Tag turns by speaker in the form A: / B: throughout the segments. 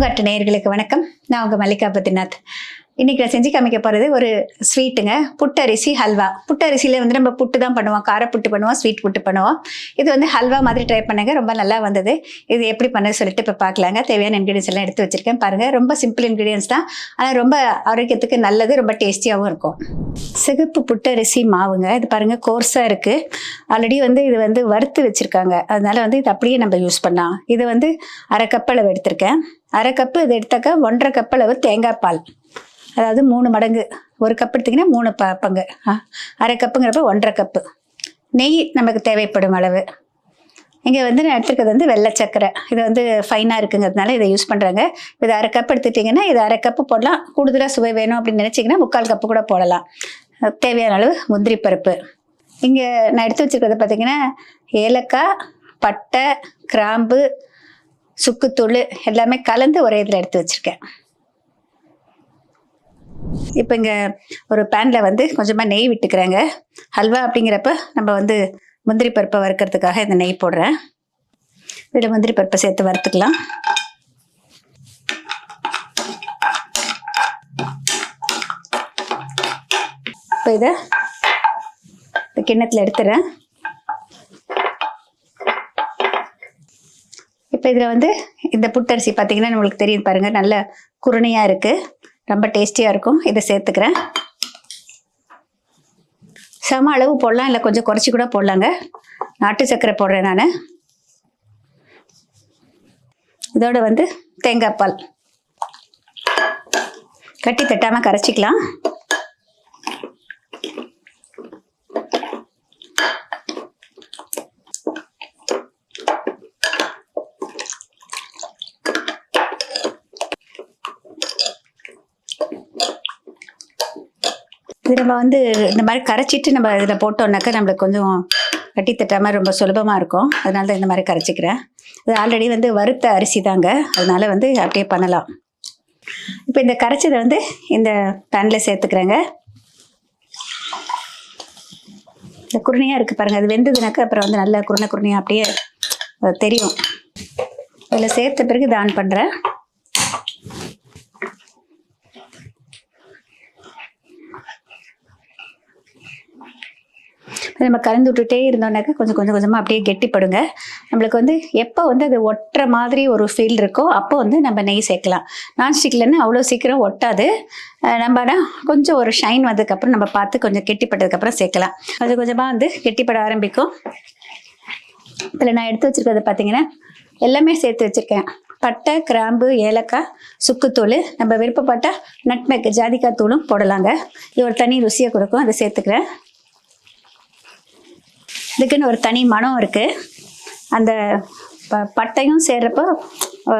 A: பூங்காட்டு நேயர்களுக்கு வணக்கம். நான் உங்கள் மல்லிகா பத்ரிநாத். இன்றைக்கி நான் செஞ்சு காமிக்க போகிறது ஒரு ஸ்வீட்டுங்க. புட்டரிசி ஹல்வா. புட்டரிசியில் வந்து நம்ம புட்டு தான் பண்ணுவோம். காரப்புட்டு புட்டு பண்ணுவோம் ஸ்வீட் புட்டு பண்ணுவோம். இது வந்து ஹல்வா மாதிரி ட்ரை பண்ணுங்க. ரொம்ப நல்லா வந்தது. இது எப்படி பண்ண சொல்லிட்டு இப்போ பார்க்கலாங்க தேவையான இன்க்ரீடியன்ஸ் எல்லாம் எடுத்து வச்சுருக்கேன். பாருங்கள் ரொம்ப சிம்பிள் இன்க்ரீடியன்ஸ் தான். ஆனால் ரொம்ப ஆரோக்கியத்துக்கு நல்லது ரொம்ப டேஸ்டியாகவும் இருக்கும். சிகப்பு புட்டரிசி மாவுங்க. இது பாருங்கள் கோர்ஸாக இருக்குது ஆல்ரெடி வந்து இது வந்து வறுத்து வச்சுருக்காங்க. அதனால் வந்து இது அப்படியே நம்ம யூஸ் பண்ணலாம். இது வந்து அரை கப் அளவு எடுத்திருக்கேன். அரை கப்பு இது எடுத்தாக்கா ஒன்றரை கப் அளவு தேங்காய் பால். அதாவது மூணு மடங்கு. ஒரு கப் எடுத்திங்கன்னா மூணு ப பங்கு. அரை கப்புங்கிறப்ப ஒன்றரை கப்பு. நெய் நமக்கு தேவைப்படும் அளவு. இங்கே வந்து நான் எடுத்துருக்கிறது வந்து வெள்ளை சக்கரை. இது வந்து ஃபைனாக இருக்குங்கிறதுனால இதை யூஸ் பண்ணுறாங்க இது அரை கப் எடுத்துட்டிங்கன்னா இது அரை கப்பு போடலாம். கூடுதலாக சுவை வேணும் அப்படின்னு நினச்சிங்கன்னா முக்கால் கப்பு கூட போடலாம். தேவையான அளவு முந்திரி பருப்பு. இங்கே நான் எடுத்து வச்சுருக்கிறது பார்த்தீங்கன்னா ஏலக்காய் பட்டை கிராம்பு சுக்குத்தூள் எல்லாமே கலந்து ஒரே இதில் எடுத்து வச்சுருக்கேன். இப்போ இங்கே ஒரு பேனில் வந்து கொஞ்சமாக நெய் விட்டுக்கிறேங்க. ஹல்வா அப்படிங்கிறப்ப நம்ம வந்து முந்திரி பருப்பை வறுக்கிறதுக்காக இந்த நெய் போடுறேன். இதில் முந்திரி பருப்பை சேர்த்து வறுத்துக்கலாம். இப்போ இதை கிண்ணத்தில் எடுத்துறேன். இப்போ இதில் வந்து இந்த புட்டரிசி பார்த்தீங்கன்னா நம்மளுக்கு தெரியும் பாருங்கள் நல்ல குருணையாக இருக்குது ரொம்ப டேஸ்டியாக இருக்கும். இதை சேர்த்துக்கிறேன். சம அளவு போடலாம். இல்லை கொஞ்சம் குறைச்சி கூட போடலாங்க. நாட்டு சர்க்கரை போடுறேன் நான். இதோட வந்து தேங்காய் பால். கட்டி தட்டாமல் கரைச்சிக்கலாம். இது நம்ம வந்து இந்த மாதிரி கரைச்சிட்டு நம்ம இதில் போட்டோம்னாக்கா நம்மளுக்கு கொஞ்சம் கட்டி தட்டாமல் ரொம்ப சுலபமாக இருக்கும். அதனால தான் இந்த மாதிரி கரைச்சிக்கிறேன். இது ஆல்ரெடி வந்து வறுத்த அரிசி தாங்க. அதனால வந்து அப்படியே பண்ணலாம். இப்போ இந்த கரைச்சதை வந்து இந்த பேனில் சேர்த்துக்கிறேங்க. இந்த குருணையாக இருக்குது பாருங்கள் அது வெந்ததுனாக்கா அப்புறம் வந்து நல்லா குருணை குருணையாக அப்படியே தெரியும். அதில் சேர்த்த பிறகு இது ஆன் பண்ணுறேன் நம்ம கலந்து விட்டுட்டே இருந்தோம்னாக்கா கொஞ்சம் கொஞ்சம் கொஞ்சமாக அப்படியே கெட்டிப்படுங்க. நம்மளுக்கு வந்து எப்போ வந்து அது ஒட்டுற மாதிரி ஒரு ஃபீல் இருக்கோ அப்போ வந்து நம்ம நெய் சேர்க்கலாம். நான்ஸ்டிக்லன்னு அவ்வளோ சீக்கிரம் ஒட்டாது. நம்ம ஆனால் கொஞ்சம் ஒரு ஷைன் வந்ததுக்கப்புறம் நம்ம பார்த்து கொஞ்சம் கெட்டிப்பட்டதுக்கப்புறம் சேர்க்கலாம். கொஞ்சம் கொஞ்சமாக வந்து கெட்டிப்பட ஆரம்பிக்கும். இதில் நான் எடுத்து வச்சுருக்கிறது பார்த்தீங்கன்னா எல்லாமே சேர்த்து வச்சுருக்கேன். பட்டை கிராம்பு ஏலக்காய் சுக்குத்தூள். நம்ம விருப்பப்பட்ட நட்மெக் ஜாதிக்காய் தூளும் போடலாங்க. இது ஒரு தனி ருசியை கொடுக்கும். அதை சேர்த்துக்கிறேன். இதுக்குன்னு ஒரு தனி மனம் இருக்குது அந்த ப பட்டையும் சேர்றப்போ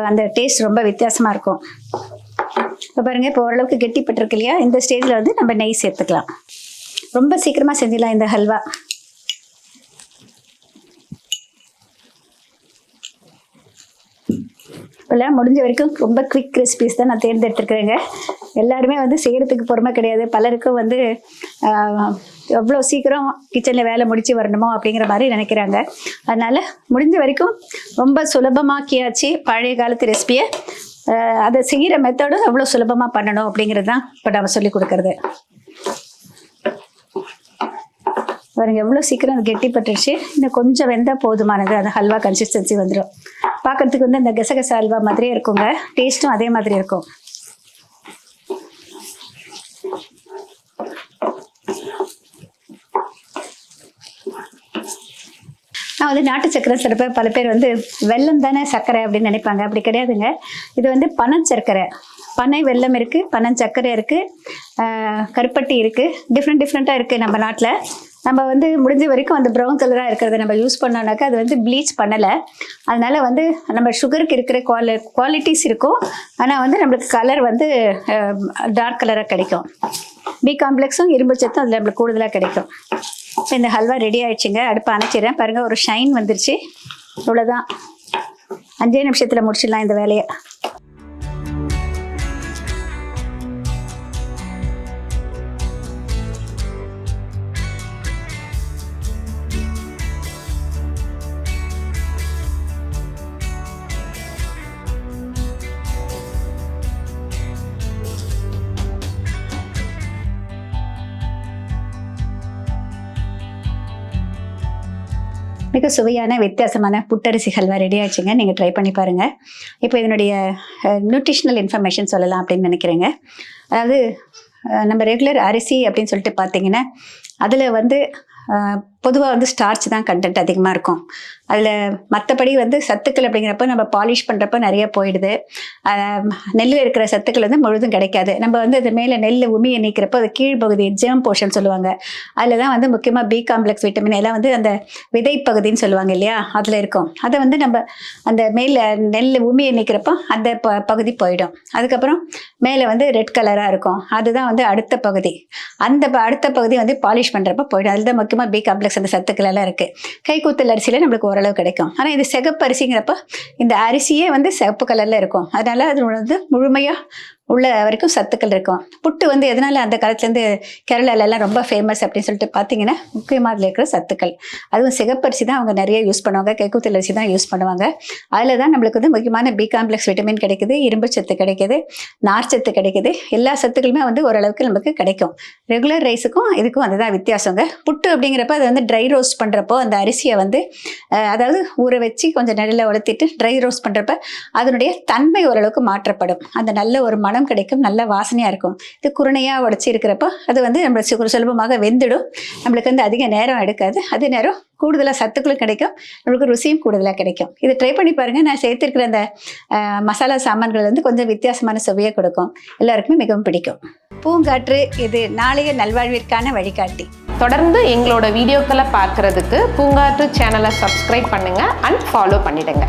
A: அந்த டேஸ்ட் ரொம்ப வித்தியாசமாக இருக்கும். இப்போ பாருங்கள் இப்போ ஓரளவுக்கு கெட்டிப்பட்டிருக்கு இல்லையா? இந்த ஸ்டேஜில் வந்து நம்ம நெய் சேர்த்துக்கலாம். ரொம்ப சீக்கிரமாக செஞ்சிடலாம் இந்த ஹல்வா. இப்போல்லாம் முடிஞ்ச வரைக்கும் ரொம்ப குவிக் ரெசிபிஸ் தான் நான் தேர்ந்தெடுத்துருக்குறேங்க. எல்லாருமே வந்து செய்கிறதுக்கு பொறுமை கிடையாது. பலருக்கும் வந்து எவ்வளோ சீக்கிரம் கிச்சனில் வேலை முடித்து வரணுமோ அப்படிங்கிற மாதிரி நினைக்கிறாங்க. அதனால் முடிஞ்ச வரைக்கும் ரொம்ப சுலபமாக்கியாச்சு பழைய காலத்து ரெசிபியை அதை செய்கிற மெத்தடும் எவ்வளோ சுலபமாக பண்ணணும் அப்படிங்கிறது தான் இப்போ நம்ம சொல்லி கொடுக்கறது. பாருங்க எவ்வளோ சீக்கிரம் அது கெட்டிப்பட்டுருச்சு. இன்னும் கொஞ்சம் வெந்தால் போதுமானது. அந்த ஹல்வா கன்சிஸ்டன்சி வந்துடும் பார்க்கறதுக்கு வந்து இந்த கசகச ஹல்வா மாதிரியே இருக்குங்க. டேஸ்ட்டும் அதே மாதிரி இருக்கும். நான் வந்து நாட்டு சர்க்கரை சிறப்பு. பல பேர் வந்து வெல்லம் தானே சர்க்கரை அப்படின்னு நினைப்பாங்க. அப்படி கிடையாதுங்க. இது வந்து பனம் சர்க்கரை. பனை வெல்லம் இருக்குது பனம் சர்க்கரை இருக்குது கருப்பட்டி இருக்குது டிஃப்ரெண்ட் டிஃப்ரெண்ட்டாக இருக்குது நம்ம நாட்டில். நம்ம வந்து முடிஞ்ச வரைக்கும் அந்த ப்ரௌன் கலராக இருக்கிறத நம்ம யூஸ் பண்ணோம்னாக்கா அது வந்து ப்ளீச் பண்ணலை. அதனால வந்து நம்ம சுகருக்கு இருக்கிற குவாலி குவாலிட்டிஸ் இருக்கும். ஆனால் வந்து நம்மளுக்கு கலர் வந்து டார்க் கலராக கிடைக்கும். பி காம்ப்ளெக்ஸும் இரும்பு சத்தும் அதில் நம்மளுக்கு கூடுதலாக கிடைக்கும். இப்போ இந்த ஹல்வா ரெடி ஆயிடுச்சுங்க. அடுப்பு அணைச்சிடுறேன். பாருங்கள் ஒரு ஷைன் வந்துருச்சு. இவ்வளோதான் அஞ்சே நிமிஷத்தில் முடிச்சிடலாம் இந்த வேலையை. மிக சுவையான வித்தியாசமான புட்டரிசி ஹல்வா ரெடி நீங்கள் ட்ரை பண்ணி பாருங்கள் இப்போ இதனுடைய நியூட்ரிஷ்னல் இன்ஃபர்மேஷன் சொல்லலாம் அப்படின்னு நினைக்கிறேங்க. அதாவது நம்ம ரெகுலர் அரிசி அப்படின்னு சொல்லிட்டு பார்த்தீங்கன்னா அதில் வந்து பொதுவாக வந்து ஸ்டார்ச் தான் கண்டென்ட் அதிகமாக இருக்கும். அதில் மற்றபடி வந்து சத்துக்கள் அப்படிங்கிறப்ப நம்ம பாலிஷ் பண்ணுறப்ப நிறைய போயிடுது. நெல்லில் இருக்கிற சத்துக்கள் வந்து முழுதும் கிடைக்காது. நம்ம வந்து அது மேலே நெல் உமியை நீக்கிறப்போ அது கீழ்ப்பகுதி ஜெம் போர்ஷன் சொல்லுவாங்க. அதில் தான் வந்து முக்கியமாக பி காம்ப்ளெக்ஸ் விட்டமின் எல்லாம் வந்து அந்த விதை பகுதின்னு சொல்லுவாங்க இல்லையா? அதில் இருக்கும். அதை வந்து நம்ம அந்த மேலே நெல் உமியை நீக்கிறப்போ அந்த ப பகுதி போயிடும். அதுக்கப்புறம் மேலே வந்து ரெட் கலராக இருக்கும். அதுதான் வந்து அடுத்த பகுதி. அந்த ப- அடுத்த பகுதி வந்து பாலிஷ் பண்ணுறப்ப போயிடும். அதில் தான் முக்கியமாக பி காம்ப்ளெக்ஸ் அந்த சத்துக்கள் எல்லாம் இருக்குது கைக்கூத்தல் அரிசியில் நம்மளுக்கு ஓரளவு கிடைக்கும். ஆனால் இது சிகப்பு அரிசிங்கிறப்ப இந்த அரிசியே வந்து சிவப்பு கலரில் இருக்கும். அதனால் அது வந்து முழுமையாக உள்ள வரைக்கும் சத்துக்கள் இருக்கும். புட்டு வந்து எதனால அந்த காலத்துலேருந்து கேரளாலெல்லாம் ரொம்ப ஃபேமஸ் அப்படின்னு சொல்லிட்டு பார்த்தீங்கன்னா முக்கியமாக அதில் இருக்கிற சத்துக்கள். அதுவும் சிகப்பரிசி தான் அவங்க நிறைய யூஸ் பண்ணுவாங்க. கைக்கூத்தல் அரிசி தான் யூஸ் பண்ணுவாங்க. அதில் தான் நம்மளுக்கு வந்து முக்கியமான பி காம்ப்ளெக்ஸ் விட்டமின் கிடைக்குது இரும்பு சத்து கிடைக்குது நார்ச்சத்து கிடைக்குது. எல்லா சத்துக்களுமே வந்து ஓரளவுக்கு நமக்கு கிடைக்கும். ரெகுலர் ரைஸுக்கும் இதுக்கும் அதுதான் வித்தியாசங்க. புட்டு அப்படிங்கிறப்ப அது வந்து ட்ரை ரோஸ்ட் பண்ணுறப்போ அந்த அரிசியை வந்து அதாவது ஊற வச்சு கொஞ்சம் நெல்லில் உலர்த்திட்டு ட்ரை ரோஸ்ட் பண்ணுறப்ப அதனுடைய தன்மை ஓரளவுக்கு மாற்றப்படும். அந்த நல்ல ஒரு மனம் கிடைக்கும் நல்ல வாசனையாக இருக்கும். இது குருணையாக உடச்சி இருக்கிறப்போ அது வந்து நம்ம சு- சுலபமாக வெந்துடும். நம்மளுக்கு வந்து அதிக நேரம் எடுக்காது. அதே நேரம் கூடுதலாக சத்துக்களும் கிடைக்கும். நம்மளுக்கு ருசியும் கூடுதலாக கிடைக்கும். இதை ட்ரை பண்ணி பாருங்கள் நான் சேர்த்துருக்கிற அந்த மசாலா சாமான்கள் வந்து கொஞ்சம் வித்தியாசமான சுவையை கொடுக்கும். எல்லாருக்குமே மிகவும் பிடிக்கும். பூங்காற்று இது நாளைய நல்வாழ்விற்கான வழிகாட்டி.
B: தொடர்ந்து எங்களோட வீடியோக்களை பார்க்குறதுக்கு பூங்காற்று சேனலை சப்ஸ்கிரைப் பண்ணுங்கள் அண்ட் ஃபாலோ பண்ணிடுங்க.